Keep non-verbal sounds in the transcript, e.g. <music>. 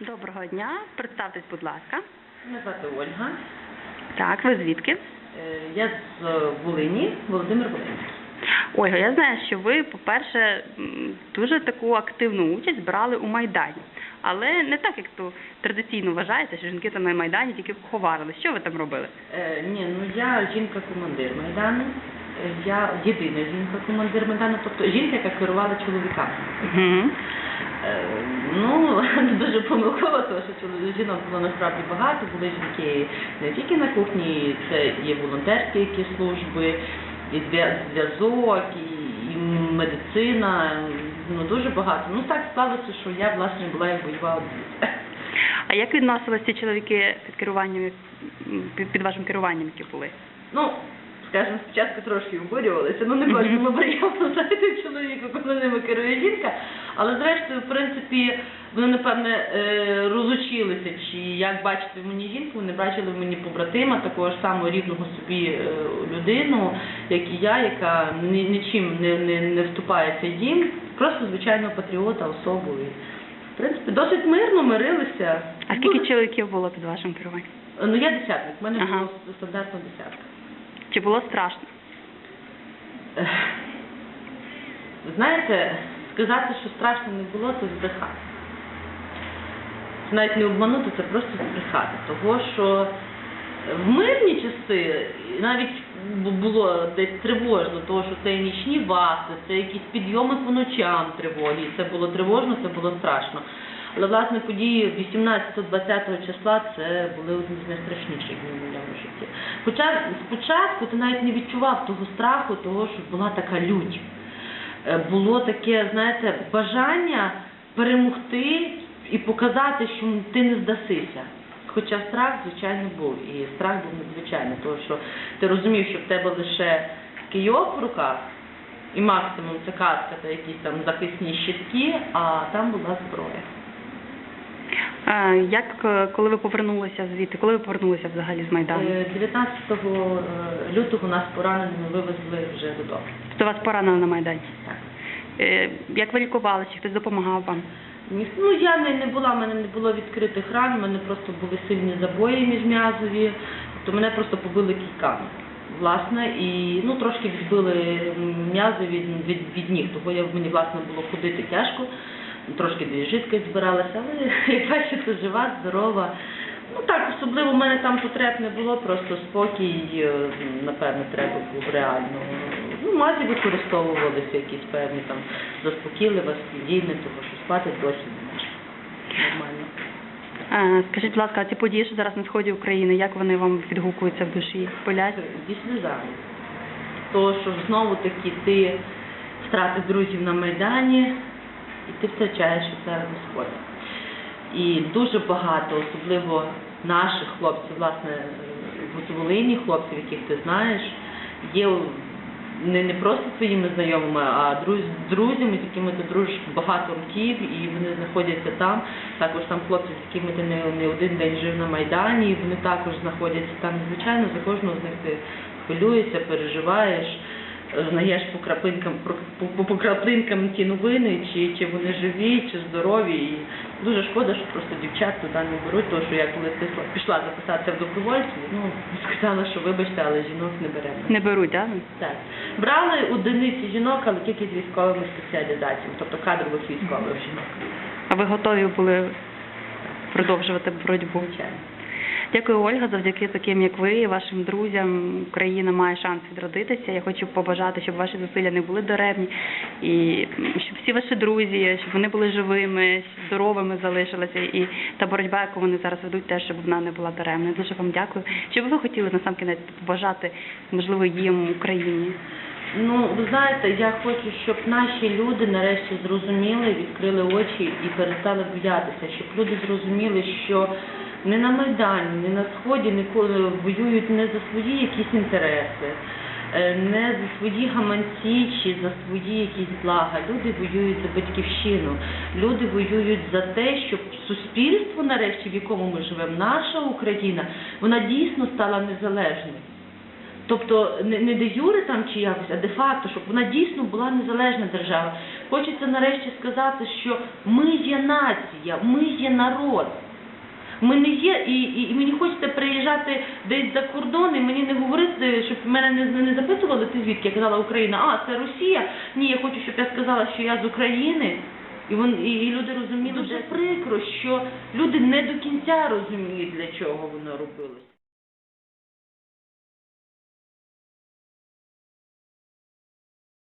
Доброго дня. Представтесь, будь ласка. Мене звати Ольга. Так, ви звідки? Е, Я з е, Волині, Володимир Волинський. Ольга, я знаю, що ви, по-перше, дуже таку активну участь брали у Майдані. Але не так, як то традиційно вважається, що жінки там на Майдані тільки ховарили. Що ви там робили? Е, Ні, ну я жінка-командир Майдану. Е, Я єдина жінка-командир Майдану, тобто жінка, яка керувала чоловіками. Угу. Е, Ну, <laughs> дуже помилково, тому що жінок було насправді багато, були жінки не тільки на кухні, це є волонтерські які служби, і зв'язок, і, медицина, ну дуже багато. Ну так сталося, що я власне була як бойова одиниця. А як відносилися ці чоловіки під керуванням, під, вашим керуванням, які були? Ну, скажімо, спочатку трошки обурювалися, ну не кожному приємно знаєте чоловіку, коли ними керує жінка, але зрештою, в принципі, вони, напевне, е, розучилися, чи як бачити в мені жінку, вони бачили в мені побратима, такого ж самого рівного собі е, людину, як і я, яка нічим не, не, не вступає в цей дім, просто звичайного патріота, особу. В принципі, досить мирно мирилися. А скільки Дуже- чоловіків було під вашим керуванням? Ну, я десятник, в мене Ага. було стандартно десятка. Чи було страшно? Знаєте, сказати, що страшно не було, це збрехати. Навіть не обманути, це просто збрехати. Того, що в мирні часи навіть було десь тривожно, того, що це нічні вахти, це якісь підйоми по ночам тривоги. Це було тривожно, це було страшно. Але власне події 18-20 числа це були одні з найстрашніших днів в моєму житті. Хоча спочатку ти навіть не відчував того страху, того, що була така лють. Е, Було таке, знаєте, бажання перемогти і показати, що ти не здасися. Хоча страх, звичайно, був. І страх був надзвичайний, тому що ти розумів, що в тебе лише кийок в руках, і максимум це каска та якісь там захисні щитки, а там була зброя. Як е, коли ви повернулися звідти? Коли ви повернулися взагалі з Майдану? Е, 19 лютого нас пораненими вивезли вже додому. Тобто вас поранили на Майдані? Так. Е, Як ви лікувалися? Хтось допомагав вам? Ну, я не, не була, в мене не було відкритих ран, в мене просто були сильні забої міжм'язові, то мене просто побили кійками. Власне, і ну трошки відбили м'язи від, від, від ніг, того я мені власне було ходити тяжко, трошки десь жидкість збиралася, але <laughs> як бачите, жива, здорова. Ну так, особливо в мене там потреб не було, просто спокій, е, напевно, треба був реально. Ну, мазі використовувалися якісь певні там заспокійлива, спокійне, тому що спати досі не можна. Нормально. А, Скажіть, будь ласка, а ці події, що зараз на сході України, як вони вам відгукуються в душі? Болять? Зі сльозами. То, що знову таки ти втратив друзів на Майдані, і ти втрачаєш зараз на сході. І дуже багато, особливо наших хлопців, власне, в Волині, хлопців, яких ти знаєш, є не, не просто твоїми знайомими, а друз, друзями, з якими ти дружиш багато років, і вони знаходяться там. Також там хлопці, з якими ти не, не один день жив на Майдані, і вони також знаходяться там. Звичайно, за кожного з них ти хвилюєшся, переживаєш, знаєш по краплинкам, по, по, по краплинкам ті новини, чи, чи вони живі, чи здорові. І дуже шкода, що просто дівчат туди не беруть, тому що я коли пішла, пішла записатися в добровольці, ну сказала, що вибачте, але жінок не беремо. Не беруть, так? Так. Брали одиниці жінок, але тільки з військовими спеціалізаціями, тобто кадрових військових жінок. А ви готові були продовжувати боротьбу? Звичайно. Дякую, Ольга. Завдяки таким, як ви, і вашим друзям, Україна має шанс відродитися. Я хочу побажати, щоб ваші зусилля не були даремні, і щоб всі ваші друзі, щоб вони були живими, здоровими залишилися, і та боротьба, яку вони зараз ведуть, теж щоб вона не була даремною. Дуже вам дякую. Чи би ви хотіли на сам кінець побажати, можливо, їм Україні? Ну, ви знаєте, я хочу, щоб наші люди нарешті зрозуміли, відкрили очі і перестали боятися, щоб люди зрозуміли, що не на Майдані, не на Сході ніколи воюють не за свої якісь інтереси, е, не за свої гаманці чи за свої якісь блага. Люди воюють за батьківщину. Люди воюють за те, щоб суспільство, нарешті, в якому ми живемо, наша Україна, вона дійсно стала незалежною. Тобто не, не де юре там чи якось, а де факто, щоб вона дійсно була незалежна держава. Хочеться нарешті сказати, що ми є нація, ми є народ. Ми не є, і, і, і мені хочеться приїжджати десь за кордон, і мені не говорити, щоб мене не, не запитували, ти звідки я казала Україна, а це Росія. Ні, я хочу, щоб я сказала, що я з України. І, вон, і, і люди розуміли, дуже прикро, що люди не до кінця розуміють, для чого воно робилося.